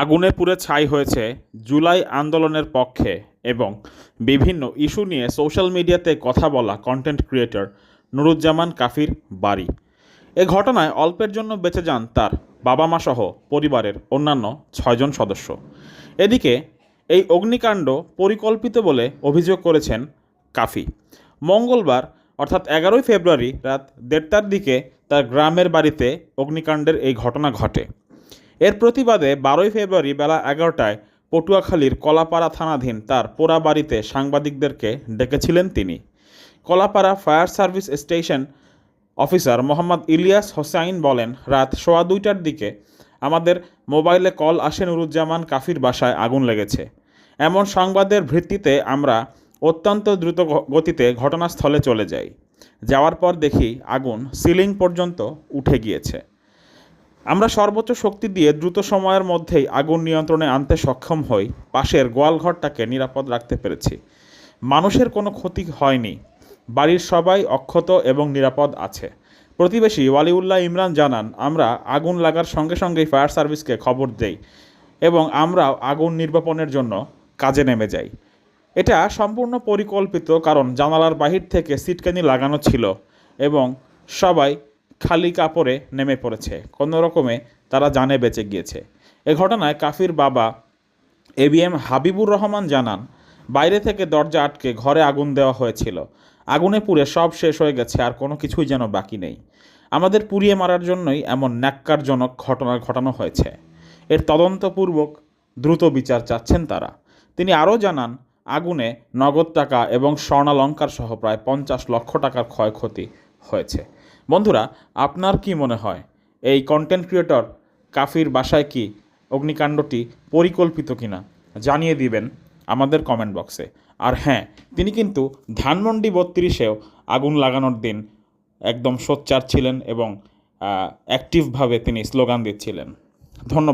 আগুনে পুড়ে ছাই হয়েছে জুলাই আন্দোলনের পক্ষে এবং বিভিন্ন ইস্যু নিয়ে সোশ্যাল মিডিয়াতে কথা বলা কন্টেন্ট ক্রিয়েটর নুরুজ্জামান কাফির বাড়ি। এ ঘটনায় অল্পের জন্য বেঁচে যান তার বাবা মা সহ পরিবারের অন্যান্য ছয়জন সদস্য। এদিকে এই অগ্নিকাণ্ড পরিকল্পিত বলে অভিযোগ করেছেন কাফি। মঙ্গলবার, অর্থাৎ এগারোই ফেব্রুয়ারি রাত দেড়টার দিকে তার গ্রামের বাড়িতে অগ্নিকাণ্ডের এই ঘটনা ঘটে। এর প্রতিবাদে বারোই ফেব্রুয়ারি বেলা এগারোটায় পটুয়াখালীর কলাপাড়া থানাধীন তার পোড়া বাড়িতে সাংবাদিকদেরকে ডেকেছিলেন তিনি। Kalapara fire service station officer Mohammad Ilias Hossain বলেন, রাত সোয়া দুইটার দিকে আমাদের মোবাইলে কল আসে নুরুজ্জামান কাফির বাসায় আগুন লেগেছে। এমন সংবাদের ভিত্তিতে আমরা অত্যন্ত দ্রুত গতিতে ঘটনাস্থলে চলে যাই। যাওয়ার পর দেখি আগুন সিলিং পর্যন্ত উঠে গিয়েছে। আমরা সর্বোচ্চ শক্তি দিয়ে দ্রুত সময়ের মধ্যেই আগুন নিয়ন্ত্রণে আনতে সক্ষম হই। পাশের গোয়ালঘরটাকে নিরাপদ রাখতে পেরেছি। মানুষের কোনো ক্ষতি হয়নি। বাড়ির সবাই অক্ষত এবং নিরাপদ আছে। প্রতিবেশী ওয়ালিউল্লাহ ইমরান জানান, আমরা আগুন লাগার সঙ্গে সঙ্গেই ফায়ার সার্ভিসকে খবর দেই এবং আমরাও আগুন নির্বাপনের জন্য কাজে নেমে যাই। এটা সম্পূর্ণ পরিকল্পিত কারণ জানালার বাহির থেকে সিটকানি লাগানো ছিল এবং সবাই খালি কাপড়ে নেমে পড়েছে। কোনো রকমে তারা জানে বেঁচে গিয়েছে। এ ঘটনায় কাফির বাবা এবিএম হাবিবুর রহমান জানান, বাইরে থেকে দরজা আটকে ঘরে আগুন দেওয়া হয়েছিল। আগুনে পুড়ে সব শেষ হয়ে গেছে, আর কোনো কিছুই যেন বাকি নেই। আমাদের পুড়িয়ে মারার জন্যই এমন ন্যাক্কারজনক ঘটনা ঘটানো হয়েছে। এর তদন্তপূর্বক দ্রুত বিচার চাচ্ছেন তারা। তিনি আরও জানান, আগুনে নগদ টাকা এবং স্বর্ণালঙ্কার সহ প্রায় পঞ্চাশ লক্ষ টাকার ক্ষয়ক্ষতি হয়েছে। বন্ধুরা, আপনার কি মনে হয়? এই কন্টেন্ট ক্রিয়েটর কাফির বাসায় কি অগ্নিকাণ্ডটি পরিকল্পিত কিনা? জানিয়ে দিবেন আমাদের কমেন্ট বক্সে আর হ্যাঁ তিনি কিন্তু ধানমন্ডি বত্রিশেও আগুন লাগানোর দিন একদম সোচ্চার ছিলেন এবং অ্যাক্টিভভাবে তিনি স্লোগান দিচ্ছিলেন। ধন্যবাদ।